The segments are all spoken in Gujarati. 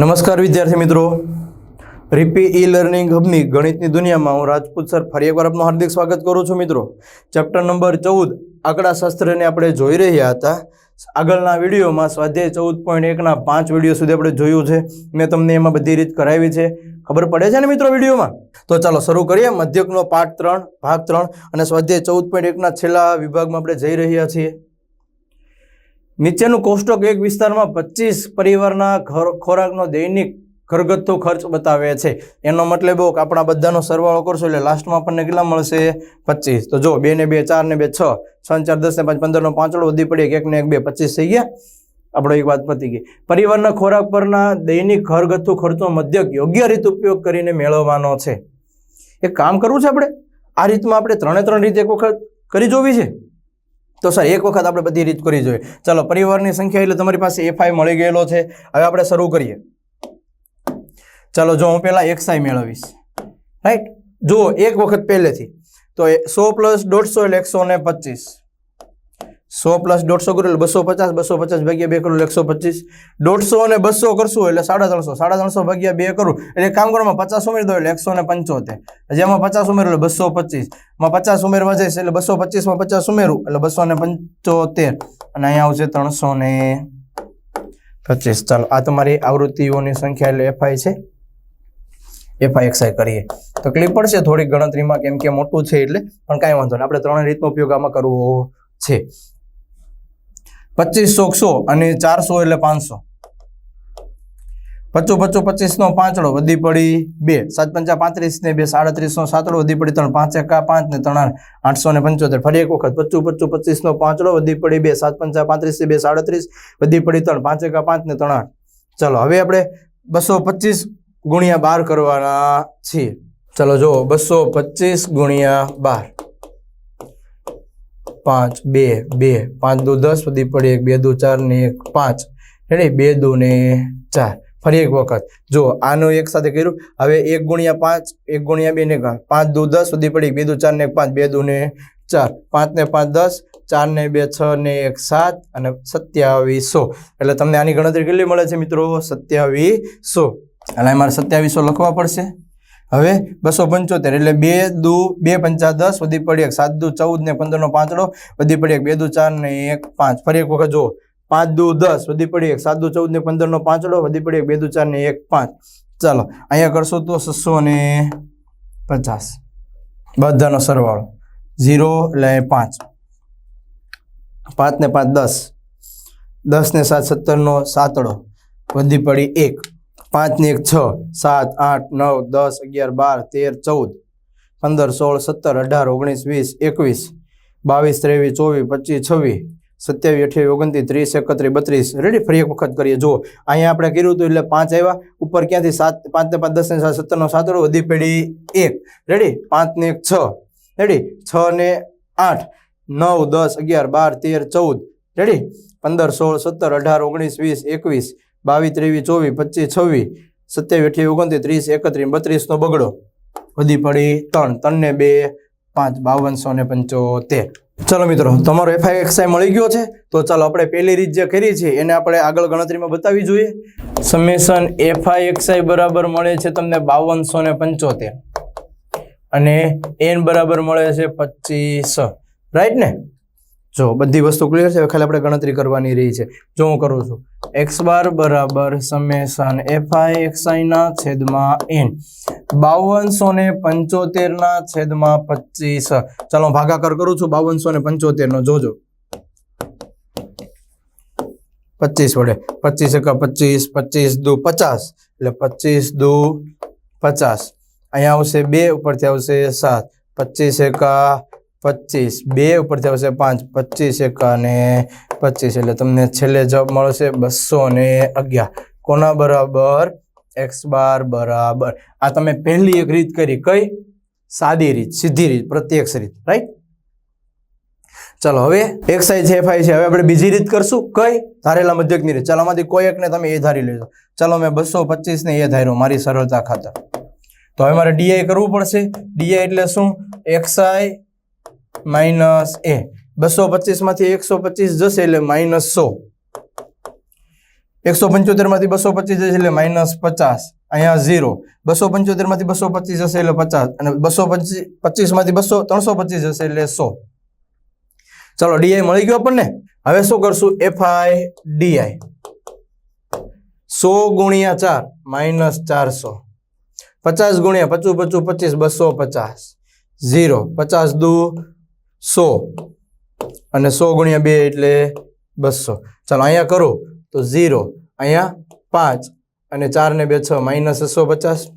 નમસ્કાર વિદ્યાર્થી મિત્રો. રીપી ઈ લર્નિંગ હબની ગણિતની દુનિયામાં હું રાજપૂત સર ફરી એકવાર આપનું હાર્દિક સ્વાગત કરું છું મિત્રો. ચેપ્ટર નંબર ચૌદ આંકડાશાસ્ત્રને આપણે જોઈ રહ્યા હતા. આગળના વિડીયોમાં સ્વાધ્યાય ચૌદ પોઈન્ટ એકના પાંચ વીડિયો સુધી આપણે જોયું છે. મેં તમને એમાં બધી રીત કરાવી છે. ખબર પડે છે ને મિત્રો વિડીયોમાં? તો ચાલો શરૂ કરીએ. મધ્યકનો પાઠ ત્રણ, ભાગ ત્રણ અને સ્વાધ્યાય ચૌદ પોઈન્ટ એકના છેલ્લા વિભાગમાં આપણે જઈ રહ્યા છીએ. નીચેનું કોષ્ટક એક વિસ્તારમાં પચીસ પરિવારના ઘર- ખોરાકનો દૈનિક ઘરગથ્થુ ખર્ચ બતાવે છે. એનો મતલબ કે આપણા બધાનો સરવાળો કરશો એટલે લાસ્ટમાં આપણને કેટલા મળશે? પચીસ. તો જો બે ને બે ચાર ને બે, છ છ ને ચાર દસ ને પાંચ, પંદરનો પાંચડો વધી પડે એક ને એક, બે, પચીસ થઈ ગયા. આપણો એક વાત પતી ગઈ. પરિવારના ખોરાક પરના દૈનિક ઘરગથ્થુ ખર્ચનો મધ્યક યોગ્ય રીત ઉપયોગ કરીને મેળવવાનો છે. એક કામ કરવું છે આપણે? આ રીતમાં આપણે ત્રણે ત્રણ રીતે એક વખત કરી જોવી છે? તો સર, એક વખત આપણે બધી રીત કરી જોઈએ. ચાલો, પરિવારની સંખ્યા એટલે તમારી પાસે એફઆઈ મળી ગયેલો છે. હવે આપણે શરૂ કરીએ. ચાલો, જો હું પહેલાં એક્સઆઈ મેળવીશ. રાઈટ જુઓ, એક વખત પહેલેથી. તો સો પ્લસ દોઢસો એટલે એકસો ને પચીસ. સો પ્લસ દોઢસો કરું એટલે બસો પચાસ બસો પચાસ ભાગ્યા બે કરું એકસો પચીસ. દોઢસો અને બસો કરશું એટલે સાડા ત્રણસો સાડા ત્રણસો ભાગ્યા બે કરું. એટલે કામ કરવામાં પચાસ ઉમેરી દો એટલે એકસો ને પંચોતેર. જેમાં પચાસ ઉમેરું એટલે બસો પચીસમાં પચાસ ઉમેરવા જઈશ એટલે બસો પચીસમાં પચાસ ઉમેરું એટલે બસો ને પંચોતેર. અને અહીંયા આવશે ત્રણસો ને પચીસ. ચાલો, આ તમારી આવૃત્તિઓની સંખ્યા એટલે એફઆઈ છે. એફઆઈ એક્સઆઈ કરીએ. તકલીફ પડશે, થોડીક ગણતરીમાં કેમ કે મોટું છે એટલે, પણ કાંઈ વાંધો નહીં. આપણે ત્રણ રીતનો ઉપયોગ આમાં કરવો છે. પચીસો સો અને ચારસો એટલે પાંચસો. પચો પચો પચીસનો પાંચડો, વધી પડી બે. સાત પંચા પાંત્રીસ ને બે, સાડત્રીસનો સાતડો, વધી પડી ત્રણ. પાંચ એકા પાંચ ને ત્રણ આઠસો ને પંચોતેર. ફરી એક વખત પચું પચું પચીસનો પાંચડો, વધી પડી બે. સાત પંચા પાંત્રીસ ને બે, સાડત્રીસ, વધી પડી ત્રણ. પાંચ એકા પાંચ ને ત્રણ આઠ. ચાલો, હવે આપણે બસો પચીસ ગુણ્યા બાર કરવાના છીએ. ચાલો જો બસો પચીસ ગુણ્યા બાર. પાંચ, બે બે, પાંચ, દો, દસ સુધી પડી એક, બે, દો, ચાર ને એક, પાંચ. રેડી? બે, દો, ને ચાર. ફરી એક વખત. જો, આનું એક સાથે કર્યું, હવે એક ગુણ્યા પાંચ, એક ગુણ્યા બે ને પાંચ, દો, દસ સુધી પડી બે, દો, ચાર ને એક, પાંચ, બે, દો, ને ચાર. પાંચ ને પાંચ, દસ. ચાર ને બે, છ ને એક, સાત અને સત્યાવીસો. એટલે તમને આની ગણતરી કેટલી મળે છે મિત્રો? સત્યાવીસો. એટલે મારે સત્યાવીસો લખવા પડશે. હવે બસો પંચોતેર એટલે બે દુ, બે પંચા દસ, વધી પડી એક સાત દુ, ચૌદ ને પંદરનો પાંચડો, વધી પડી એક બે દુ, ચાર ને એક પાંચ. ફરી એક વખત જુઓ. પાંચ દુ, દસ, વધી પડી એક સાત દુ, ચૌદ ને પંદરનો પાંચડો, વધી પડી એક બે દુ, ચાર ને એક પાંચ. ચાલો, અહીંયા કરશો તો છસો ને પચાસ. બધાનો સરવાળો. ઝીરો એટલે પાંચ. પાંચ ને પાંચ દસ. દસ ને સાત સત્તરનો સાતડો. વધી પડી એક. પાંચ ને એક છ, સાત, આઠ, નવ, દસ, અગિયાર, બાર, તેર, ચૌદ, પંદર, સોળ, સત્તર, અઢાર, ઓગણીસ, વીસ, એકવીસ, બાવીસ, ત્રેવીસ, ચોવીસ, પચીસ, છવ્વીસ, સત્યાવીસ, અઠ્યાવીસ, ઓગણત્રીસ, ત્રીસ, એકત્રીસ, બત્રીસ. રેડી ફરી એક વખત કરીએ. જો અહીંયા આપણે કર્યું હતું એટલે પાંચ આવ્યા. ઉપર ક્યાંથી? સાત, પાંચ ને પાંચ, દસ ને સાત સત્તરનો સાતડો વધી પડી એક. રેડી પાંચ ને એક, છ. રેડી છ ને આઠ. નવ, દસ, અગિયાર, બાર, તેર, ચૌદ. રેડી પંદર, સોળ, સત્તર, અઢાર, ઓગણીસ, વીસ, એકવીસ બાવીસ, ત્રેવીસ, ચોવીસ, પચીસ, છવ્વીસ, સત્યાવીસ, અઠ્યાવીસ, ઓગણત્રીસ, ત્રીસ, એકત્રીસ બત્રીસનો બગડો. વધી પડી ત્રણ, ત્રણને બે, પાંચ, બાવનસો ને પંચોતેર. ચલો મિત્રો, તમારો એફઆઈ એક્સઆઈ મળી ગયો છે? તો ચાલો આપણે પહેલી રીત જે કરી છે, એને આપણે આગળ ગણતરીમાં બતાવવી જોઈએ. સમેશન એફઆઈ એક્સઆઈ બરાબર મળે છે તમને બાવનસો ને પંચોતેર. અને એન બરાબર મળે છે પચીસ. રાઈટ ને? જો, બધી વસ્તુ ક્લિયર છે? ખાલી આપણે ગણતરી કરવાની રહી છે. જો હું કરું છું, એક્સ બાર બરાબર સમેસન એફઆઈ એક્સઆઈ ના છેદમાં એન. બાવનસો ને પંચોતેર ના છેદમાં પચીસ. ચાલો ભાગાકાર કરું છું. બાવનસો ને પંચોતેર નો જોજો. પચીસ વડે. પચીસ એકા પચીસ પચીસ દુ પચાસ. એટલે પચીસ દુ પચાસ. અહીંયા આવશે બે, ઉપરથી આવશે સાત. પચીસ એકા પચીસ. બે ઉપરથી આવશે પાંચ. પચીસ એકા ને પચીસ. એટલે તમને છેલ્લે જવાબ મળશે બસો ને અગિયાર. કોના બરાબર? એક્સ બાર બરાબર. આ તમે પહેલી એક રીત કરી. કઈ? સાદી રીત, સીધી રીત, પ્રત્યક્ષ રીત. રાઈટ ચાલો હવે એક સાઈ છે એફઆઈ છે. હવે આપણે બીજી રીત કરશું. કઈ? ધારેલા મધ્યકની રીત. ચાલો આમાંથી કોઈ એકને તમે એ ધારી લેજો. ચાલો મેં બસો ને એ ધાર્યું. મારી સરળતા ખાતર. તો હવે મારે ડીઆઈ કરવું પડશે. ડીઆઈ એટલે શું? XI minus A. બસો પચીસમાંથી એકસો પચીસ જશે એટલે માઇનસ સો. એકસો પંચોતેરમાંથી બસો પચીસ જશે એટલે માઇનસ પચાસ. અહીંયા ઝીરો. બસો પંચોતેરમાંથી બસો પચીસ જશે એટલે પચાસ. અને બસો પચીસ પચીસમાંથી બસો, ત્રણસો પચીસ જશે એટલે સો. ચલો ડીઆઈ મળી ગયો આપણને? હવે શું કરશું? એફઆઈ ડીઆઈ સો ગુણ્યા ચાર, માઇનસ ચારસો. પચાસ ગુણ્યા પચું પચું, પચીસ, બસો પચાસ. ઝીરો. પચાસ દુ સો. અને સો ગુણ્યા બે એટલે બસો. ચાલો અહીંયા કરો તો ઝીરો. અહીંયા પાંચ અને ચાર ને બે છ. માઇનસ છસો પચાસ.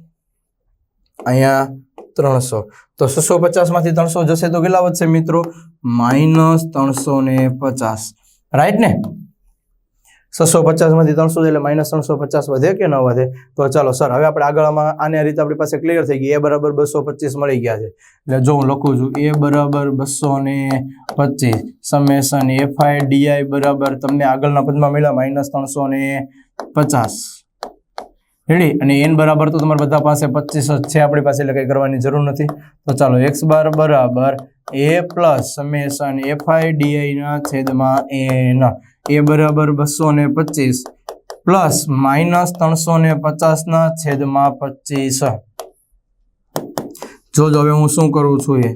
અહીંયા ત્રણસો. તો છસો પચાસમાંથી ત્રણસો જશે તો કેટલા વધશે મિત્રો? માઇનસ ત્રણસો ને પચાસ. રાઈટ ને? છસો પચાસમાંથી ત્રણસો એટલે માઇનસ ત્રણસો પચાસ વધે કે ન વધે? તો ચાલો સર, હવે આપણે આગળમાં આને રીતે આપણી પાસે ક્લિયર થઈ ગઈ. એ બરાબર બસો પચીસ મળી ગયા છે. એટલે જો હું લખું છું, એ બરાબર બસો ને પચીસ સમેસન એફઆઈ ડીઆઈ બરાબર તમને આગળના પદમાં મળ્યા માઇનસ ત્રણસો ને પચાસ. રેડી અને એન બરાબર તો તમારા બધા પાસે પચીસ જ છે. આપણી પાસે એટલે કંઈ કરવાની જરૂર નથી. તો ચાલો એક્સ બાર બરાબર A plus summation FI DI ના છેદમાં એન એ બરાબર બસો ને પચીસ પ્લસ માઇનસ ત્રણસો ને પચાસના છેદમાં પચીસ. જો જો હવે હું શું કરું છું એ?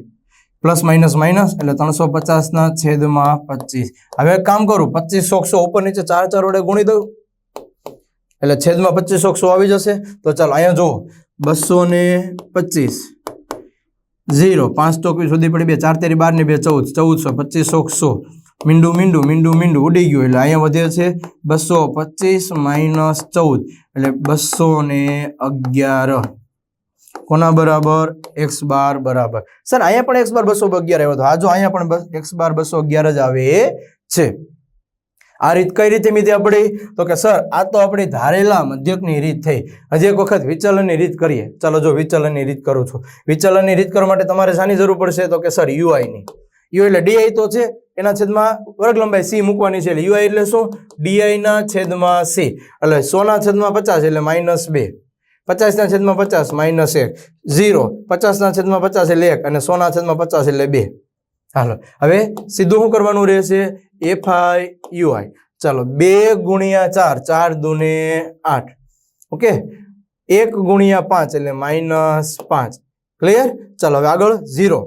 પ્લસ માઇનસ માઇનસ એટલે ત્રણસો પચાસના છેદમાં પચીસ. હવે એક કામ કરું, પચીસ સોકસો ઉપર નીચે ચાર ચાર વડે ગુણી દઉં. એટલે છેદમાં પચીસ સોકસો આવી જશે. તો ચાલો અહીંયા જુઓ, બસો ને પચીસ. ઝીરો, પાંચ ચોકવી સુધી પડી બે, ચાર તેરી બાર ને બે, ચૌદ. ચૌદસો, પચીસ સો મીંડું મીંડું મીંડું મીંડું ઉડી ગયું એટલે અહીંયા વધે છે બસો પચીસ માઇનસ ચૌદ એટલે બસો ને અગિયાર. કોના બરાબર? એક્સ બાર બરાબર. સર, અહીંયા પણ એક્સ બાર બસો અગિયાર આવ્યો હતો. હા અહીંયા પણ એક્સ બાર બસો અગિયાર જ આવે છે. આ રીત કઈ રીતે મીધી આપણી તો કે સર, આ તો આપણી ધારેલા મધ્યકની રીત થઈ. હજી એક વખત વિચલનની રીત કરીએ. ચાલો જો વિચલનની રીત કરું છું. વિચલનની રીત કરવા માટે તમારે શાની જરૂર પડશે? તો કે સર, યુઆઈની. યુ એટલે ડીઆઈ તો છે, એના છેદમાં વર્ગ લંબાઈ સી મૂકવાની છે એટલે યુઆઈ એટલે શું? ડીઆઈ ના છેદમાં સી એટલે સોના છેદમાં પચાસ એટલે માઇનસ બે. પચાસના છેદમાં પચાસ, માઇનસ એક. ઝીરો. પચાસના છેદમાં પચાસ એટલે એક અને સોના છેદમાં પચાસ એટલે બે. હાલો. હવે સીધું શું કરવાનું રહેશે? એફ આઈ યુઆઈ ચાલો, બે ગુણ્યા ચાર ચાર દુને આઠ. ઓકે? એક ગુણ્યા પાંચ એટલે માઇનસ પાંચ. ક્લિયર ચાલો, હવે આગળ ઝીરો.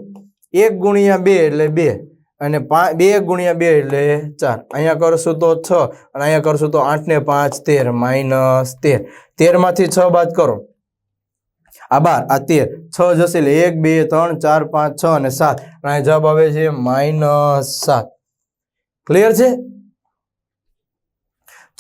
એક ગુણ્યા બે એટલે બે અને પાંચ બે ગુણ્યા બે એટલે ચાર. અહીંયા કરશું તો છ અને અહીંયા કરશું તો આઠ ને પાંચ, તેર માઇનસ તેર. તેરમાંથી છ બાદ કરો. આ બાર, આ તેર. છ જશે એટલે એક, બે, ત્રણ, ચાર, પાંચ, છ અને સાત. અને જવાબ આવે છે માઇનસ સાત. ક્લિયર છે?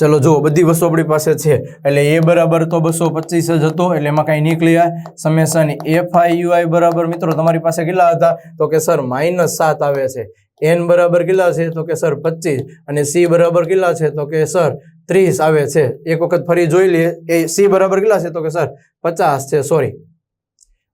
ચલો જુઓ, બધી વસ્તુ આપણી પાસે છે. એટલે એ બરાબર તો બસો પચીસ જ હતો, એટલે એમાં કાંઈ નીકળ્યા સમેશન એફ આઈ યુઆઈ બરાબર મિત્રો, તમારી પાસે કેટલા હતા? તો કે સર માઇનસ સાત આવે છે. એન બરાબર કેટલા છે? તો કે સર પચીસ. અને સી બરાબર કેટલા છે? તો કે સર ત્રીસ આવે છે. એક વખત ફરી જોઈ લઈએ. એ સી બરાબર કેટલા છે? તો કે સર પચાસ છે સોરી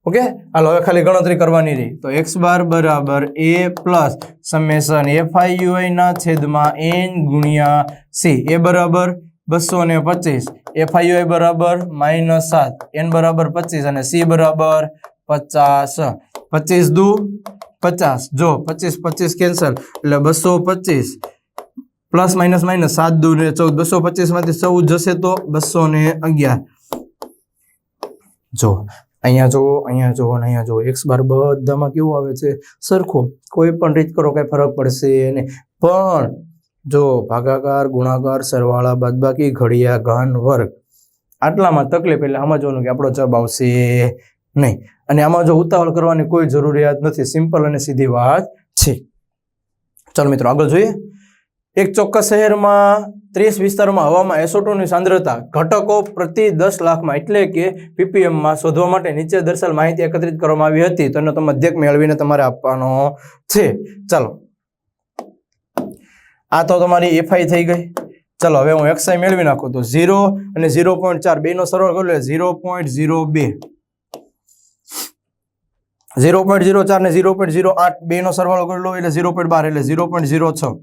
ઓકે? હાલો, હવે ખાલી ગણતરી કરવાની રહી. તો એક્સ બાર બરાબર A plus summation F I UI છેદમાં એન ગુણ્યા સી એ બરાબર બસો ને પચીસ. એફ બરાબર માઇનસ સાત. એન બરાબર પચીસ અને સી બરાબર પચાસ. પચીસ દુ પચાસ. જો, પચીસ પચીસ કેન્સલ એટલે બસો પચીસ પ્લસ માઇનસ માઇનસ સાત દુ ને ચૌદ. બસો પચીસમાંથી ચૌદ જશે તો બસો ને અગિયાર. જો અહીંયા જુઓ અહીંયા જુઓ ને અહીંયા જુઓ. એક્સ બાર બધામાં કેવું આવે છે? સરખું. કોઈ પણ રીત કરો કઈ ફરક પડશે નહીં. પણ જો ભાગાકાર, ગુણાકાર, સરવાળા, બાદબાકી, ઘડિયા, ઘન, વર્ગ, આટલામાં તકલીફ એટલે સમજવાનું કે આપણો જવાબ આવશે નહીં. અને આમાં જો ઉતાવળ કરવાની કોઈ જરૂરિયાત નથી. સિમ્પલ અને સીધી વાત છે. ચાલો મિત્રો આગળ જોઈએ. એક ચોક્કસ શહેરમાં ત્રીસ વિસ્તારમાં હવામાં એસોટોની સાંદ્રતા ઘટકો પ્રતિ દસ લાખમાં એટલે કે પીપીએમમાં શોધવા માટે નીચે દર્શાવેલ માહિતી એકત્રિત કરવામાં આવી હતી. તેનો તમે મધ્યક મેળવીને તમારે આપવાનો છે. ચાલો. આ તો તમારી એફઆઈ થઈ ગઈ. ચાલો, હવે હું એક્સઆઈ મેળવી નાખું તો ઝીરો અને ઝીરો પોઈન્ટ ચાર બેનો સરવાળો કરું એટલે ઝીરો પોઈન્ટ ઝીરો બે. ઝીરો પોઈન્ટ ઝીરો ચાર ને ઝીરો પોઈન્ટ ઝીરો આઠ બેનો સરવાળો કરી લો. એટલે ઝીરો પોઈન્ટ બાર એટલે ઝીરો પોઈન્ટ ઝીરો છ.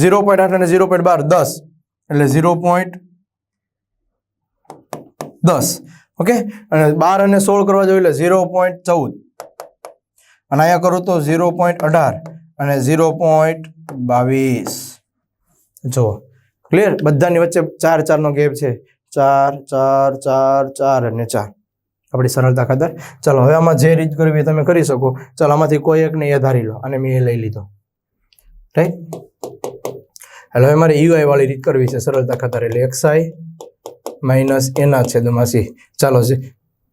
ઝીરો પોઈન્ટ આઠ અને ઝીરો પોઈન્ટ બાર દસ. એટલે ઝીરો પોઈન્ટ દસ. ઓકે? અને બાર અને સોળ કરવા જોઈએ એટલે ઝીરો પોઈન્ટ ચૌદ. અને અહીંયા કરું તો ઝીરો પોઈન્ટ અઢાર અને ઝીરો પોઈન્ટ બાવીસ. જુઓ. ક્લિયર બધાની વચ્ચે ચાર ચારનો ગેપ છે. ચાર ચાર ચાર ચાર અને ચાર. આપણી સરળતા ખાતર. ચાલો, હવે આમાં જે રીત કરવી એ તમે કરી શકો. ચાલો, આમાંથી કોઈ એકને એ ધારી લો. અને મેં એ લઈ લીધો. રાઈટ એટલે હવે મારે યુઆઈ વાળી રીત કરવી છે સરળતા ખાતર. એટલે એક્સઆઈ માઇનસ એના છેદમાં સી ચાલો છે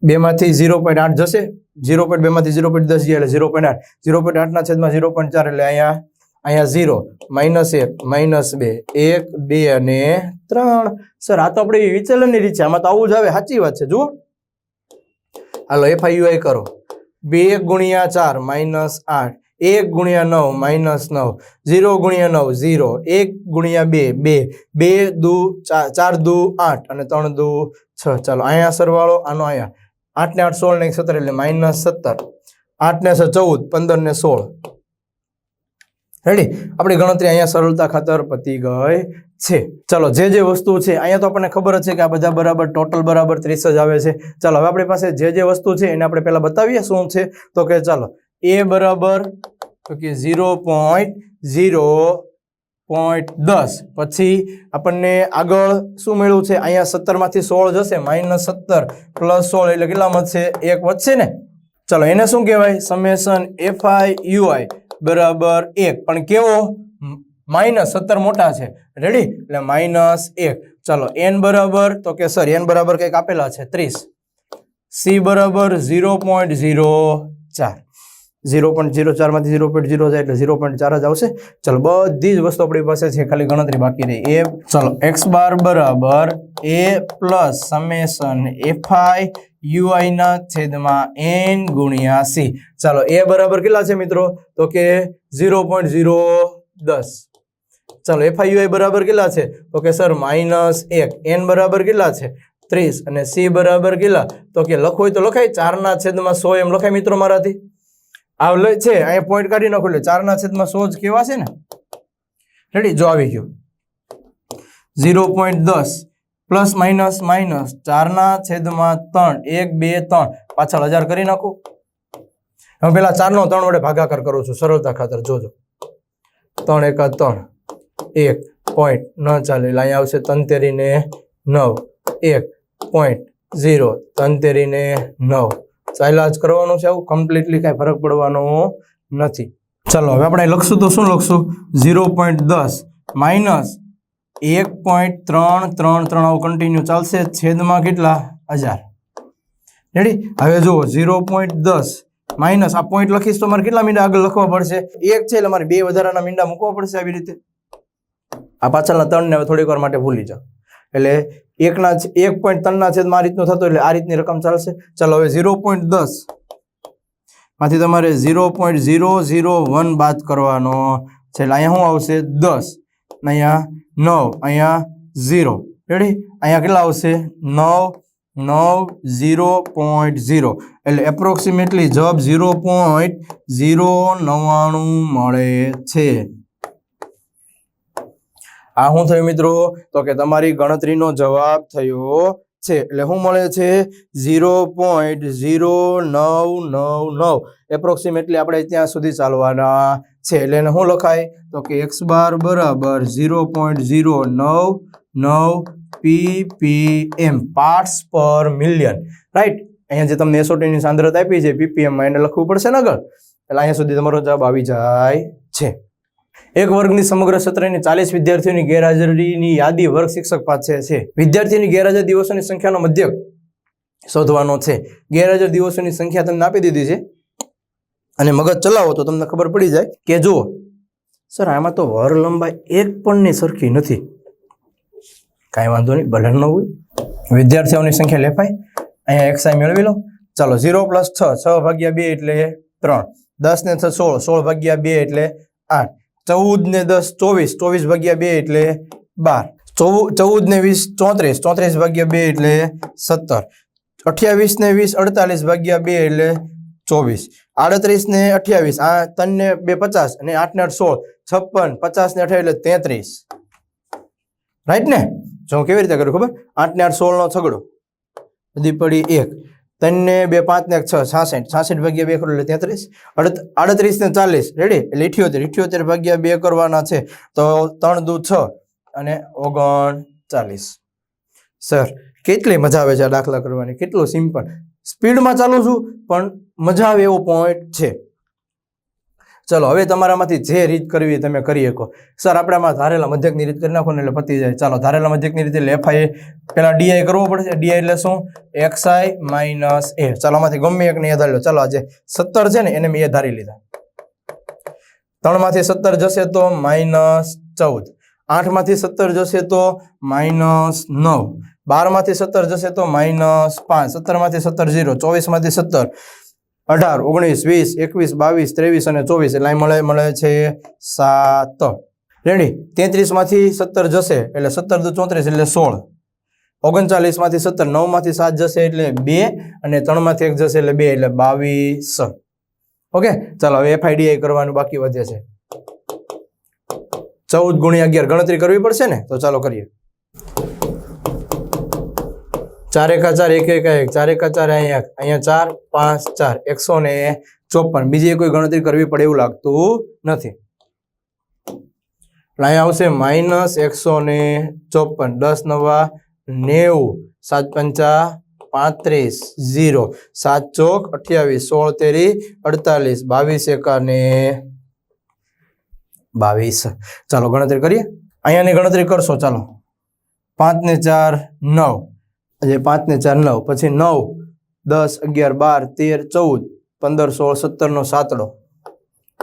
બેમાંથી ઝીરો પોઈન્ટ આઠ જશે. ઝીરો પોઈન્ટ બેમાંથી ઝીરો પોઈન્ટ દસ એટલે ઝીરો પોઈન્ટ આઠ. ઝીરો પોઈન્ટ આઠના છેદમાં ઝીરો પોઈન્ટ ચાર એટલે અહીંયા અહીંયા ઝીરો માઇનસ એક માઇનસ બે, એક, બે અને ત્રણ. સર, આ તો આપણે વિચલનની રીત છે. આમાં તો આવું જ આવે. સાચી વાત છે. જુઓ. હાલો એફ આઈ યુઆઈ કરો. બે ગુણ્યા ચાર માઇનસ આઠ. એક ગુણ્યા નવ માઇનસ નવ, ઝીરો ગુણ્યા નવ, ઝીરો, એક ગુણ્યા બે બે બે દુ ચાર દુ આઠ અને ત્રણ દુ છ. ચાલો, અહીંયા સરવાળો, આનો અહીંયા. આઠ ને આઠ સોળ ને એક સત્તર એટલે માઇનસ સત્તર. આઠ ને ચૌદ, પંદર ને સોળ. રેડી આપણી ગણતરી અહીંયા સરળતા ખાતર પતી ગઈ છે. ચાલો, જે જે વસ્તુ છે, અહીંયા તો આપણને ખબર જ છે કે આ બધા બરાબર, ટોટલ બરાબર ત્રીસ જ આવે છે. ચાલો, હવે આપણી પાસે જે જે વસ્તુ છે, એને આપણે પહેલાં બતાવીએ શું છે. તો કે ચાલો એ બરાબર તો કે ઝીરો પોઈન્ટ ઝીરો પોઈન્ટ દસ. પછી આપણને આગળ શું મળ્યું છે? અહીંયા સત્તરમાંથી સોળ જશે, માઇનસ સત્તર પ્લસ સોળ એટલે કેટલા છે? એક વધશે ને? ચાલો, એને શું કહેવાય? સમેશન એફ આઈ યુઆઈ બરાબર એક. પણ કેવો? માઇનસ સત્તર મોટા છે. રેડી? એટલે માઇનસ એક. ચાલો, એન બરાબર તો કે સર એન બરાબર કંઈક આપેલા છે, ત્રીસ. સી બરાબર ઝીરો પોઈન્ટ ઝીરો ચાર. ઝીરો પોઈન્ટ ઝીરો ચારમાંથી ઝીરો પોઈન્ટ ઝીરો જાય એટલે ઝીરો પોઈન્ટ ચાર જ આવશે. ચાલો બધી જ વસ્તુ આપણી પાસે છે ખાલી ગણતરી બાકી રહી. એ ચાલો. એક્સ બાર બરાબર A plus summation FI UI ના છેદમાં એન ગુણ્યા સી ચાલો એ બરાબર કેટલા છે મિત્રો? તો કે ઝીરો પોઈન્ટ ઝીરો દસ. ચાલો એફઆઈ યુઆઈ બરાબર કેટલા છે? તો કે સર માઇનસ એક. એન બરાબર કેટલા છે? ત્રીસ. અને સી બરાબર કેટલા? તો કે લખવું હોય તો લખાય. ચારના છેદમાં સો એમ લખાય મિત્રો મારાથી. આ છે, અહીંયા પોઈન્ટ કાઢી નાખો, એટલે ચારના છેદમાં સો જ કેવા છે ને? રેડી જો આવી ગયો. ઝીરો પોઈન્ટ દસ પ્લસ માઇનસ માઇનસ ચારના છેદમાં ત્રણ, એક, બે, ત્રણ. પાછળ હજાર કરી નાખું. હવે પેલા ચારનો ત્રણ વડે ભાગાકાર કરું છું, સરળતા ખાતર જોજો. ત્રણ એકા ત્રણ, એક પોઈન્ટ ન ચાલે, એટલે અહીંયા આવશે તંતેરીને નવ. એક પોઈન્ટ ઝીરો તંતેરીને નવ. ચાલ્યા જ કરવાનું છે, આવું કમ્પ્લીટલી કાંઈ ફરક પડવાનો નથી. ચાલો, હવે આપણે લખશું તો શું લખશું? ઝીરો પોઈન્ટ દસ માઇનસ એક પોઈન્ટ ત્રણ ત્રણ ત્રણ, આવું કન્ટિન્યુ ચાલશે. છેદમાં કેટલા? હજાર. રેડી હવે જુઓ, ઝીરો પોઈન્ટ દસ માઇનસ આ પોઈન્ટ લખીશ તો મારે કેટલા મીંડા આગળ લખવા પડશે? એક છે, એટલે મારે બે વધારાના મીંડા મૂકવા પડશે આવી રીતે. આ પાછળના ત્રણને હવે થોડીક વાર માટે ભૂલી જાઓ. એટલે એકના એક પોઈન્ટ ત્રણના છેદમાં આ રીતનું થતું એટલે આ રીતની રકમ ચાલશે. ચાલો હવે ઝીરો પોઈન્ટ દસ. માંથી તમારે zero point zero zero one બાદ કરવાનો. છે અહીંયા શું આવશે? દસ. અહીંયા નવ. અહીંયા ઝીરો. રેડી અહીંયા કેટલા આવશે? નવ. નવ ઝીરો પોઈન્ટ ઝીરો. એટલે એપ્રોક્સિમેટલી જવાબ ઝીરો પોઈન્ટ ઝીરો નવ્વાણું મળે છે. આ શું થયું મિત્રો? તો કે તમારી ગણતરીનો જવાબ થયો છે. એટલે શું મળે છે? ઝીરો પોઈન્ટ ઝીરો નવ નવ નવ. એપ્રોક્સિમેટલી આપણે ત્યાં સુધી ચાલવાના છે. એટલે એને શું લખાય? તો કે એક્સ બાર બરાબર ઝીરો પોઈન્ટ ઝીરો નવ નવ P P M parts per million. Right? અહીંયા જે તમને એસોટીની સાંદ્રતા આપી છે, પીપીએમમાં એને લખવું પડશે ને આગળ? એટલે અહીંયા સુધી તમારો જવાબ આવી જાય છે. એક વર્ગની સમગ્ર સત્રની ચાલીસ વિદ્યાર્થીઓની ગેરહાજરીની યાદી વર્ગ શિક્ષક પાસે છે. વિદ્યાર્થીની ગેરહાજર દિવસોની સંખ્યાનો મધ્યક શોધવાનો છે. ગેરહાજર દિવસોની સંખ્યા તમને આપી દીધી છે. અને મગજ ચલાવો તો તમને ખબર પડી જાય કે જુઓ, સર, આમાં તો વર લંબાઈ એક પણની સરખી નથી. કાંઈ વાંધો નહીં, ભલે ન હોય. વિદ્યાર્થીઓની સંખ્યા લેફાય અહીંયા એક્સઆઈ મેળવી લો. ચાલો, ઝીરો પ્લસ છ છ ભાગ્યા બે એટલે ત્રણ. દસ ને છ સોળ સોળ ભાગ્યા બે એટલે આઠ. ચૌદ ને દસ ચોવીસ ચોવીસ ભાગ્યા બે એટલે બાર. ચૌદ ને વીસ ચોત્રીસ ચોત્રીસ ભાગ્યા બે એટલે સત્તર. અઠ્યાવીસ ને વીસ અડતાલીસ ભાગ્યા બે એટલે ચોવીસ. આડત્રીસ ને અઠ્યાવીસ, આ ત્રણ ને બે પચાસ અને આઠ ને આઠ સોળ. છપ્પન પચાસ ને અઠાવીસ એટલે તેત્રીસ. રાઈટ ને? જો કેવી રીતે કરું ખબર? આઠ ને આઠ સોળ નો છગડો. બધી પડી એક. ત્રણ ને બે પાંચ ને છ, છાસઠ. છાસઠ ભાગ્યા બે કરો એટલે તેત્રીસ. આડત્રીસ ને ચાલીસ. રેડી એટલે ઇઠ્યોતેર. ઇઠ્યોતેર ભાગ્યા બે કરવાના છે. તો ત્રણ દુ છ અને ઓગણ ચાલીસ. સર કેટલી મજા આવે છે આ દાખલા કરવાની? કેટલું સિમ્પલ સ્પીડમાં ચાલું છું, પણ મજા આવે એવો પોઈન્ટ છે. ચલો, હવે તમારામાંથી જે રીત કરવી તમે કરી શકો. સર આપણે આમાં ધારેલા મધ્યકની રીત કરી નાખો ને એટલે પતી જાય. ચાલો, ધારેલા મધ્યકની રીતે એટલે એફઆઈ પેલા ડીઆઈ કરવો પડશે. ડીઆઈ એટલે શું? એક્સઆઈ માઇનસ એ ચાલો, આમાંથી ગમે એકને એ ધારી લો. ચાલો, આજે સત્તર છે ને, એને મેં એ ધારી લીધા. ત્રણમાંથી સત્તર જશે તો માઇનસ ચૌદ. આઠમાંથી સત્તર જશે તો માઇનસ નવ. બારમાંથી સત્તર જશે તો માઇનસ પાંચ. સત્તરમાંથી સત્તર ઝીરો ચોવીસમાંથી સત્તર. અઢાર, ઓગણીસ, વીસ, એકવીસ, બાવીસ, ત્રેવીસ અને ચોવીસ. એટલે અહીં મળે મળે છે સાત. રેડી. તેત્રીસમાંથી સત્તર જશે, એટલે સત્તર દુ ચોત્રીસ, એટલે સોળ. ઓગણચાલીસમાંથી સત્તર નવમાંથી સાત જશે, એટલે બે. અને ત્રણમાંથી એક જશે, એટલે બે, એટલે બાવીસ. ઓકે, ચાલો, હવે એફઆઈડીઆઈ કરવાનું બાકી વધે છે. ચૌદ ગુણ્યા અગિયાર, ગણતરી કરવી પડશે ને? તો ચાલો કરીએ. ચાર એકા ચાર એક એક એક ચાર એકા ચાર અહીંયા અહીંયા ચાર, પાંચ, ચાર, એકસો ને ચોપન. બીજી કોઈ ગણતરી કરવી પડે એવું લાગતું નથી. અહીંયા આવશે માઇનસ એકસો ને ચોપન, દસ નવા નેવું, સાત પંચા પાંત્રીસ, ઝીરો. સાત ચોક, અઠ્યાવીસ, સોળ તેરી, અડતાલીસ, બાવીસ એકા ને બાવીસ. ચાલો ગણતરી કરીએ. અહીંયાની ગણતરી કરશો, ચાલો. પાંચ ને ચાર, નવ. એટલે પાંચ ને ચાર નવ, પછી નવ, દસ, અગિયાર, બાર, તેર, ચૌદ, પંદર, સોળ સત્તરનો સાતડો.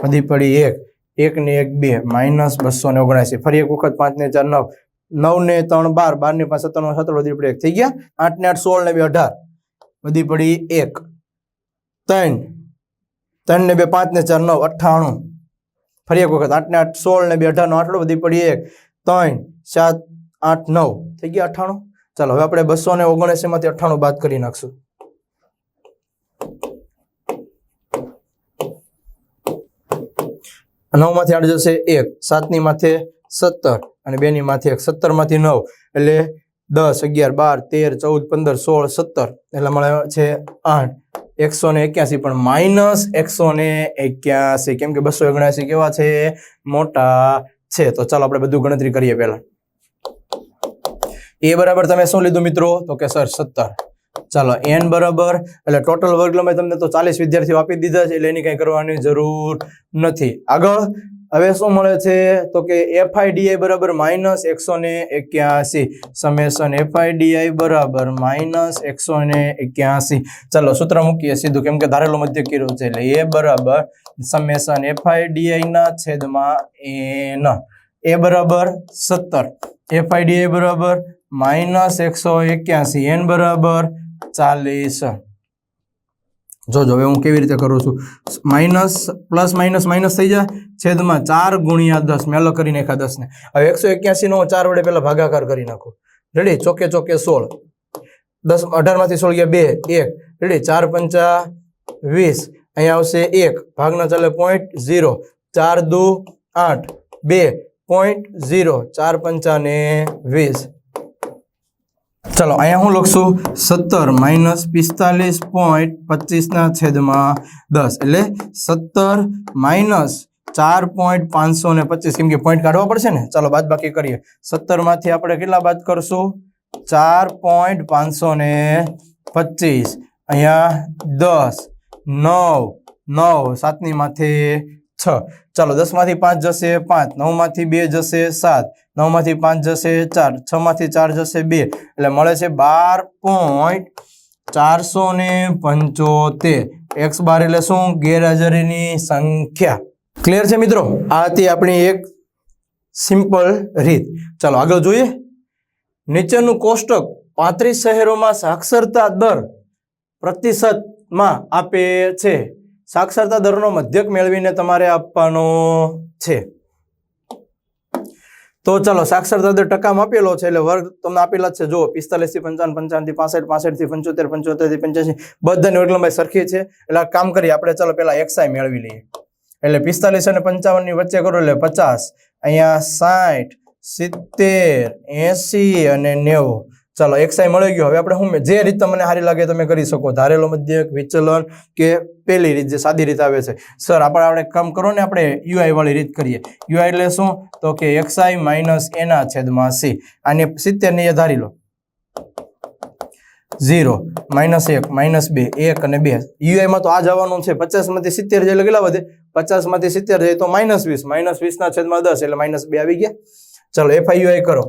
વધી પડી એક. એક ને એક બે. માઇનસ બસો ને ઓગણસી. ફરી એક વખત પાંચ ને ચાર નવ. નવ ને ત્રણ બાર. બાર ને પાંચ સત્તરનો સત્તર વધી પડી એક. થઈ ગયા? આઠ ને આઠ, સોળ ને બે, અઢાર. વધી પડી એક. ત્રણ. ત્રણ ને બે, પાંચ ને ચાર, નવ, અઠ્ઠાણું. ફરી એક વખત. આઠ ને આઠ, સોળ ને બે, અઢાર નો આઠડો. વધી પડી એક. ત્રણ, સાત, આઠ, નવ. થઈ ગયા અઠ્ઠાણું? ચાલો, હવે આપણે બસો ને ઓગણસી માંથી અઠ્ઠાણું બાદ કરી નાખશું. નવમાંથી આઠ જશે એક, સાતની માથે સત્તર અને બે ની માથે એક. સત્તરમાંથી નવ, એટલે દસ, અગિયાર, બાર, તેર, ચૌદ, પંદર, સોળ, સત્તર. એટલે મળે છે આઠ. એકસો ને એક્યાસી, પણ માઇનસ એકસો ને એક્યાસી. કેમ કે બસો ઓગણસી કેવા છે? મોટા છે. તો ચાલો, આપણે બધું ગણતરી કરીએ પહેલા. એ બરાબર તમે શું લીધું મિત્રો? તો કે સર સત્તર. ચાલો, એન બરાબર. એટલે ટોટલ વર્ગ લંબાઈ તમને તો ચાલીસ વિદ્યાર્થીઓ આપી દીધા છે, એટલે એની કઈ કરવાની જરૂર નથી. આગળ, હવે શું મળે છે? તો કે એફઆઈડીઆઈ બરાબર માઇનસ એકસો ને એક્યાસી. સમેશન એફઆઈડીઆઈ બરાબર માઇનસ એકસો ને એક્યાસી. ચાલો, સૂત્ર મૂકીએ સીધું, કેમ કે ધારેલો મધ્ય કર્યો છે, એટલે એ બરાબર સમેશન એફઆઈડીઆઈ ના છેદમાં એન. એ બરાબર સત્તર. એફઆઈડીઆઈ બરાબર માઇનસ એકસો એક્યાસી, એન બરાબર ચાલીસ. જોજો હવે હું કેવી રીતે કરું છું? માઇનસ પ્લસ માઇનસ માઇનસ થઈ જાય, છેદમાં ચાર ગુણ્યા દસ. મેં અલગ કરી નાખ્યા દસને. હવે એકસો એક્યાસીનો હું ચાર વડે પહેલાં ભાગાકાર કરી નાખું. રેડી ચોકે ચોકે, સોળ. દસ, અઢારમાંથી સોળ ગયા બે, એક. રેડી ચાર પંચા વીસ. અહીંયા આવશે એક. ભાગના ચાલે પોઈન્ટ ઝીરો ચાર દુ આઠ. બે. પોઈન્ટ ઝીરો ચાર પંચા ને વીસ. ચલો, અહીંયા હું લખશું સત્તર માઇનસ પિસ્તાલીસ પોઈન્ટ પચીસના છેદમાં દસ. એટલે સત્તર માઇનસ ચાર પોઈન્ટ પાંચસો ને પચીસ, કેમ કે પોઈન્ટ કાઢવા પડશે ને? ચાલો બાદ બાકી કરીએ. સત્તરમાંથી આપણે કેટલા બાદ કરશું? ચાર પોઈન્ટ પાંચસો ને પચીસ. અહીંયા દસ, નવ નવ, સાતની માથે છ. ચાલો, દસમાંથી પાંચ જશે પાંચ, નવમાંથી બે જશે સાત. નવમાંથી પાંચ જશે ચાર, છમાંથી ચાર જશે બે. એટલે મળે છે બાર પોઈન્ટ ચારસો ને પંચોતેર. એક્સ બાર એટલે શું? ગેરહાજરીની સંખ્યા. ક્લિયર છે મિત્રો? આ હતી આપણી એક સિમ્પલ રીત. ચાલો આગળ જોઈએ. નીચેનું કોષ્ટક પાંત્રીસ શહેરોમાં સાક્ષરતા દર પ્રતિશતમાં આપે છે. સાક્ષરતા દરનો મધ્યક મેળવીને તમારે આપવાનો છે. તો ચાલો સાક્ષરતા દર ટકામાં આપેલો છે એટલે વર્ગ તમને આપેલા જ છે. જો પિસ્તાલીસથી પંચાવન પંચાવનથી પાસઠ પાસઠથી પંચોતેર પંચોતેરથી પંચ્યાસી. બધાની વર્ગ લંબાઈ સરખી છે. એટલે કામ કરીએ. આપણે ચાલો પેલા એક્સઆઈ મેળવી લઈએ. એટલે પિસ્તાલીસ અને પંચાવનની વચ્ચે કરો એટલે પચાસ. અહીંયા સાઠ, સિત્તેર, એસી અને નેવું. ચાલો એક્સઆઈ મળી ગયો. હવે આપણે હું જે રીત તમને સારી લાગે તમે કરી શકો. ધારેલો મધ્યક, વિચલન કે પેલી રીત, જે સાદી રીત આવે છે. સર આપણે આપણે કામ કરો ને, આપણે યુઆઈ વાળી રીત કરીએ. યુઆઈ એટલે શું? તો કે એક્સઆઈ માઇનસ એના છેદમાં સી અને સિત્તેર ને એ ધારી લો. ઝીરો, માઇનસ એક, માઇનસ બે, એક અને બે. યુઆઈમાં તો આ જવાનું છે. પચાસમાંથી સિત્તેર જાય એટલે કેટલા વધે? પચાસમાંથી સિત્તેર જાય તો માઇનસ વીસ. માઇનસ વીસના છેદમાં દસ, એટલે માઇનસ બે આવી ગયા. ચલો એફઆઈયુઆઈ કરો.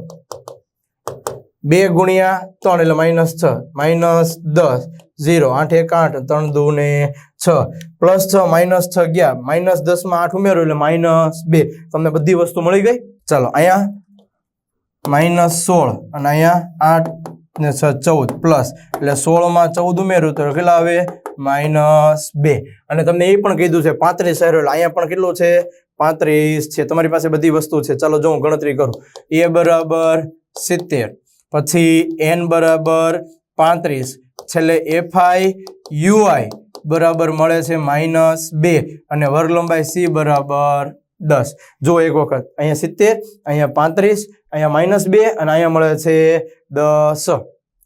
બે ગુણ્યા ત્રણ એટલે માઇનસ છ. માઇનસ દસ, ઝીરો, આઠ, એક, આઠ, ત્રણ દુ ને છ. પ્લસ છ, માઇનસ છ ગયા. માઇનસ દસમાં આઠ ઉમેરો એટલે માઇનસ બે. તમને બધી વસ્તુ મળી ગઈ? ચાલો, અહીંયા માઇનસ સોળ અને અહીંયા આઠ ને છ, ચૌદ પ્લસ. એટલે સોળમાં ચૌદ ઉમેરું તો કેટલા આવે? માઇનસ બે. અને તમને એ પણ કીધું છે, પાંત્રીસ એટલે અહીંયા પણ કેટલું છે? પાંત્રીસ છે. તમારી પાસે બધી વસ્તુ છે. ચાલો, જો હું ગણતરી કરું. એ બરાબર સિત્તેર. પછી એન બરાબર પાંત્રીસ. છેલ્લે એફઆઈ યુઆઈ બરાબર મળે છે માઇનસ બે અને વર્ગલંબાઈ સી બરાબર દસ. જો એક વખત. અહીંયા સિત્તેર, અહીંયા પાંત્રીસ, અહીંયા માઇનસ બે અને અહીંયા મળે છે દસ.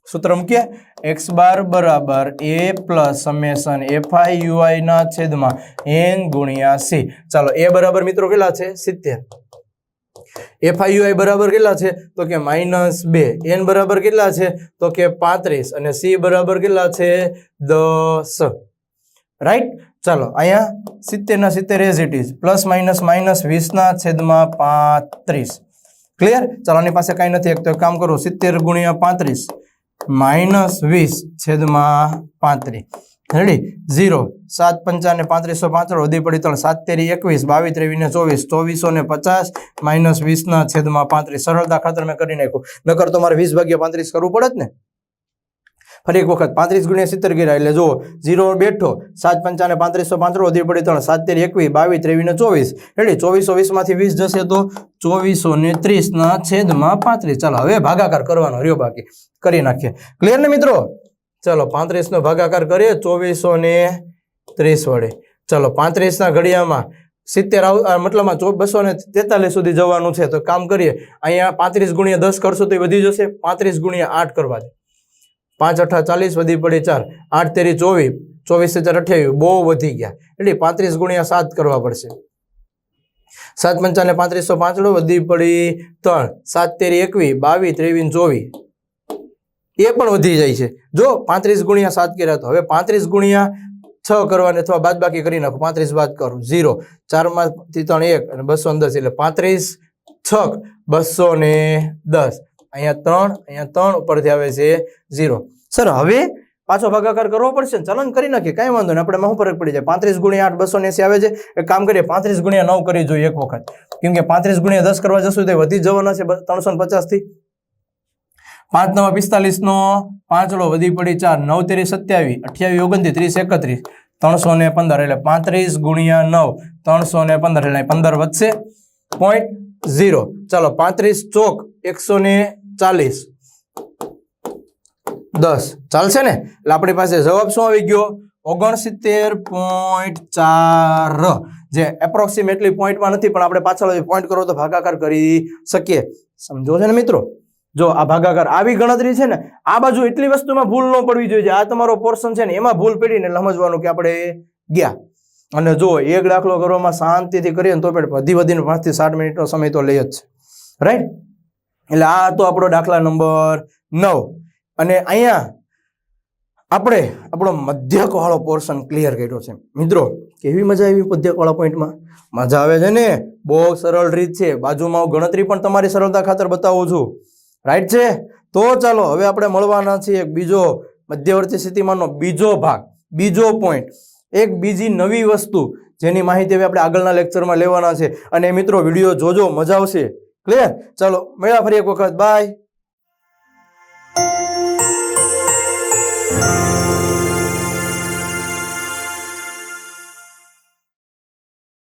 સૂત્ર મૂકીએ. એક્સ બાર બરાબર એ પ્લસ સમેશન એફઆઈ યુઆઈના છેદમાં એન ગુણ્યા સી. ચાલો, એ બરાબર મિત્રો કેટલા છે? સિત્તેર. એફઆઈયુઆઈ બરાબર કેટલા છે? તો કે માઇનસ બે. એન બરાબર કેટલા છે? તો કે પાંત્રીસ. અને સી બરાબર કેટલા છે? દસ. રાઈટ? ચાલો, અહીંયા સિત્તેર ના સિત્તેર as it is plus minus minus વીસના છેદમાં પાંત્રીસ. ક્લિયર ચાલો, આની પાસે કાંઈ નથી એક તો કામ કરો. સિત્તેર ગુણ્યા પાંત્રીસ. માઇનસ વીસ છેદમાં પાંત્રીસ. રેડી ઝીરો, સાત પંચાને પાંત્રીસો પાંચસો વધી પડી ત્રણ સાત તેરી એકવીસ, બાવીસ ત્રેવીસને ચોવીસ, ચોવીસો ને પચાસ, માઇનસ વીસના છેદમાં પાંત્રીસ. સરળતા ખાતર મેં કરી નાખ્યું. નકર તો મારે વીસ ભાગ્યા પાંત્રીસ કરવું પડે જ ને? ફરી એક વખત, પાંત્રીસ ગુણ્યા સિત્તેર ગીરા એટલે જુઓ, ઝીરો બેઠો, સાત પંચાને પાંત્રીસો પાંત્રીસ વધી પડી ત્રણ સાત તેરી એકવીસ, બાવીસ ત્રેવીસને ચોવીસ. રેડી, ચોવીસો વીસમાંથી વીસ જશે તો ચોવીસો ને ત્રીસના છેદમાં પાંત્રીસ. ચાલો, હવે ભાગાકાર કરવાનો રહ્યો બાકી. કરી નાખીએ. ક્લિયર ને મિત્રો? ચલો પાંત્રીસનો ભાગાકાર કરીએ, ચોવીસો ને ત્રીસ વડે. ચલો પાંત્રીસના ઘડિયામાં સિત્તેર મતલબમાં ચો બસો ને તેતાલીસ સુધી જવાનું છે, તો કામ કરીએ. અહીંયા પાંત્રીસ ગુણ્યા દસ કરશો તો એ વધી જશે. પાંત્રીસ ગુણ્યા આઠ કરવા દે. પાંચ અઠા ચાલીસ વધી પડી ચાર. આઠ તેરી ચોવીસ. ચોવીસ હજાર અઠ્યાવીસ. બહુ વધી ગયા. એટલે પાંત્રીસ ગુણ્યા સાત કરવા પડશે. સાત પંચાને પાંત્રીસો પાંચડો વધી પડી ત્રણ. સાત તેરી એકવીસ. બાવીસ, ત્રેવીસ ચોવીસ. એ પણ વધી જાય છે. જો પાંત્રીસ ગુણ્યા સાત કર્યા તો હવે પાંત્રીસ ગુણ્યા છ કરવાને અથવા બાદ બાકી કરી નાખો, પાંત્રીસ બાદ કરું, ઝીરો. ચારમાંથી ત્રણ એક અને બસો દસ એટલે પાંત્રીસ છ બસો ને દસ. અહીંયા ત્રણ અહીંયા ત્રણ ઉપરથી આવે છે ઝીરો. સર, હવે પાછો ભાગાકાર કરવો પડશે ને? ચલન કરી નાખીએ, કાંઈ વાંધો નહીં. આપણે માં ફરક પડી જાય? પાંત્રીસ ગુણ્યા આઠ, બસો એંસી આવે છે. એક કામ કરીએ, પાંત્રીસ ગુણ્યા નવ કરી જોઈએ એક વખત. કેમ કે પાંત્રીસ ગુણ્યા દસ કરવા જશું તો વધી જવાના છે ત્રણસો પચાસથી. પાંચ નવા પિસ્તાલીસ નો પાંચડો વધી પડી ચાર નવ તેરી સત્યાવીસ, અઠ્યાવીસ, ઓગણત્રીસ ત્રીસ એકત્રીસ, ત્રણસો ને પંદર એટલે પાંત્રીસ ગુણ્યા નવ, ત્રણસો ને પંદર એટલે પંદર વધશે પોઈન્ટ ઝીરો ચાલો, પાંત્રીસ ચોક એકસો ને ચાલીસ. દસ. ચાલશે ને? એટલે આપણી પાસે જવાબ શું આવી ગયો? ઓગણસિત્તેર પોઈન્ટ ચાર. જે એપ્રોક્સિમેટલી પોઈન્ટમાં નથી, પણ આપણે પાછળ પોઈન્ટ કરો તો ભાગાકાર કરી શકીએ. સમજો છે ને મિત્રો? જો આ ભાગાકાર આવી ગણતરી છે ને, આ બાજુ એટલી વસ્તુમાં ભૂલ ન પડવી જોઈએ. આ તમારો પોર્શન છે ને, એમાં ભૂલ પડીને સમજવાનું કે આપણે ગયા. અને જો એક દાખલો કરવામાં શાંતિથી કરીએ ને તો પણ વધી વધીને પાંચથી સાત મિનિટનો સમય તો લઈ જ છે. રાઈટ એટલે આ તો આપણો દાખલા નંબર નવ. અને અહીંયા આપણે આપણો મધ્યકવાળો પોર્શન ક્લિયર કર્યો છે. મિત્રો, કેવી મજા આવી મધ્યકવાળા પોઈન્ટમાં મજા આવે છે ને? બહુ સરળ રીત છે. બાજુમાં હું ગણતરી પણ તમારી સરળતા ખાતર બતાવું છું. રાઈટ છે? તો ચાલો, હવે આપણે મળવાના છીએ એક બીજો મધ્યવર્તી સ્થિતિમાનનો બીજો ભાગ, બીજો પોઈન્ટ એક બીજી નવી વસ્તુ જેની માહિતી હવે આપણે આગળના લેક્ચરમાં લેવાના છે. અને મિત્રો વીડિયો જોજો, મજા આવશે. ક્લિયર ચાલો, મળ્યા ફરી એક વખત. બાય